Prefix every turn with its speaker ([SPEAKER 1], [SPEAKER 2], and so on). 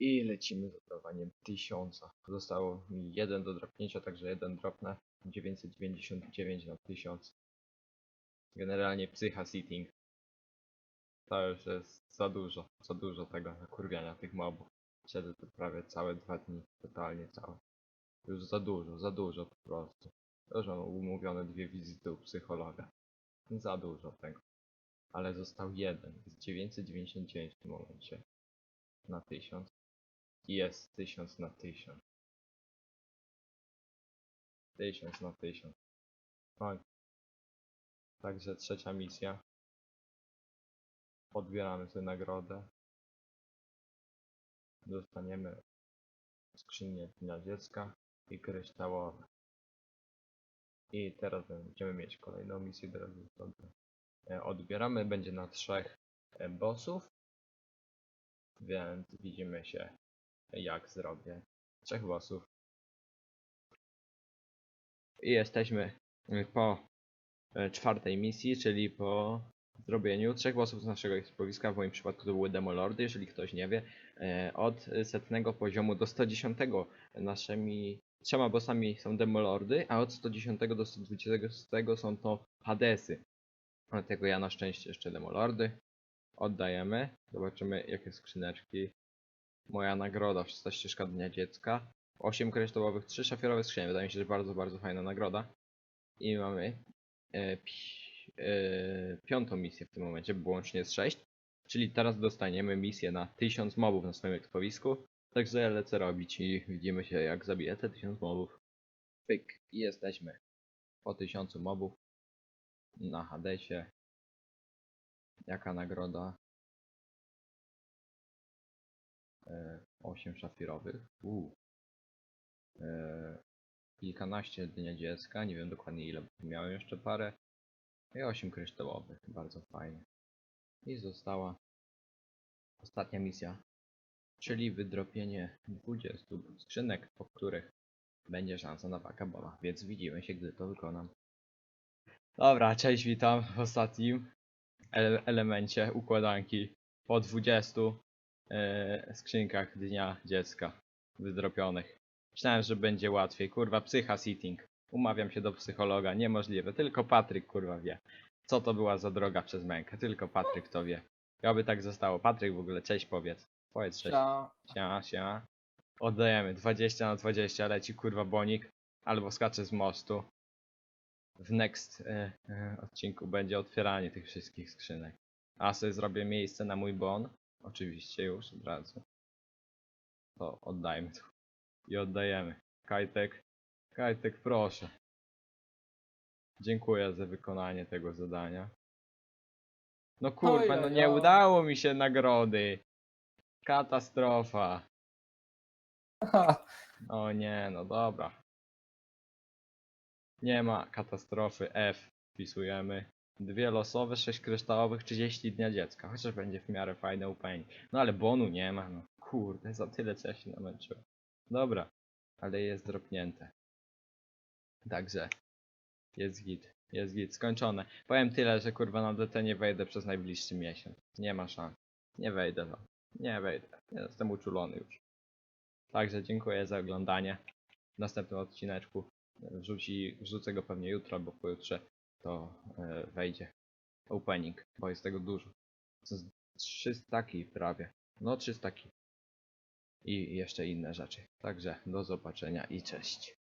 [SPEAKER 1] I lecimy z oddawaniem 1000. Zostało mi jeden do dropnięcia, także jeden dropnę. 999 na 1000. Generalnie psycha sitting. To już jest za dużo, za dużo tego nakurwiania tych mobów. Siedzę tu prawie całe dwa dni, totalnie całe. Już za dużo, za dużo po prostu. Już mam umówione dwie wizyty u psychologa. Za dużo tego. Ale został jeden. Jest 999 w tym momencie. Na 1000. Jest 1000 na 1000. 1000 na 1000. Chodź. Także trzecia misja. Odbieramy sobie nagrodę. Dostaniemy skrzynię Dnia Dziecka i kryształowe. I teraz będziemy mieć kolejną misję, sobie. E, Odbieramy, będzie na trzech e, bossów. Więc widzimy się jak zrobię trzech bossów. I jesteśmy po e, czwartej misji, czyli po zrobieniu trzech bossów z naszego ekspowiska. W moim przypadku to były demolordy, jeżeli ktoś nie wie. E, Od setnego poziomu do 110 naszymi trzema bossami są demolordy, a od 110 do 120 są to hadesy. Dlatego ja na szczęście jeszcze demolordy. Oddajemy. Zobaczymy jakie skrzyneczki. Moja nagroda, szósta ścieżka Dnia Dziecka. 8 kryształowych, 3 szafirowe skrzynie. Wydaje mi się, że bardzo, bardzo fajna nagroda. I mamy e, pi, e, piątą misję w tym momencie, bo łącznie jest 6. Czyli teraz dostaniemy misję na 1000 mobów na swoim ekspowisku. Także lecę robić i widzimy się jak zabiję te 1000 mobów. Pyk, i jesteśmy po 1000 mobów na Hadesie. Jaka nagroda? 8 szafirowych. Uu. E, kilkanaście dnia dziecka, nie wiem dokładnie ile, bo miałem jeszcze parę. I 8 kryształowych, bardzo fajnie. I została ostatnia misja, czyli wydropienie 20 skrzynek, po których będzie szansa na wakabola, więc widzimy się, gdy to wykonam. Dobra, cześć, witam w ostatnim ele elemencie układanki po 20 e, skrzynkach Dnia Dziecka wydropionych. Myślałem, że będzie łatwiej. Kurwa, psycha sitting. Umawiam się do psychologa. Niemożliwe. Tylko Patryk kurwa wie. Co to była za droga przez mękę. Tylko Patryk to wie. Ja by tak zostało. Patryk w ogóle, cześć powiedz. Powiedz cześć. Siema, siema. Oddajemy. 20 na 20 leci kurwa bonik. Albo skacze z mostu. W next e, e, odcinku będzie otwieranie tych wszystkich skrzynek. A sobie zrobię miejsce na mój bon. Oczywiście już od razu. To oddajmy to. I oddajemy. Kajtek. Kajtek proszę. Dziękuję za wykonanie tego zadania. No kurwa, no nie udało mi się nagrody. Katastrofa. O nie, no dobra. Nie ma katastrofy F. Wpisujemy. Dwie losowe, sześć kryształowych, 30 dnia dziecka. Chociaż będzie w miarę fajne upęć. No ale bonu nie ma, no. Kurde, za tyle co ja się namęczyłem. Dobra, ale jest dropnięte. Także jest git, jest git, skończone. Powiem tyle, że kurwa na DT nie wejdę przez najbliższy miesiąc. Nie ma szans. Nie wejdę no. Nie wejdę. Jestem uczulony już. Także dziękuję za oglądanie. W następnym odcineczku wrzuci, wrzucę go pewnie jutro albo pojutrze to e, wejdzie opening, bo jest tego dużo. 3 staki prawie. No 3 staki. I jeszcze inne rzeczy. Także do zobaczenia i cześć.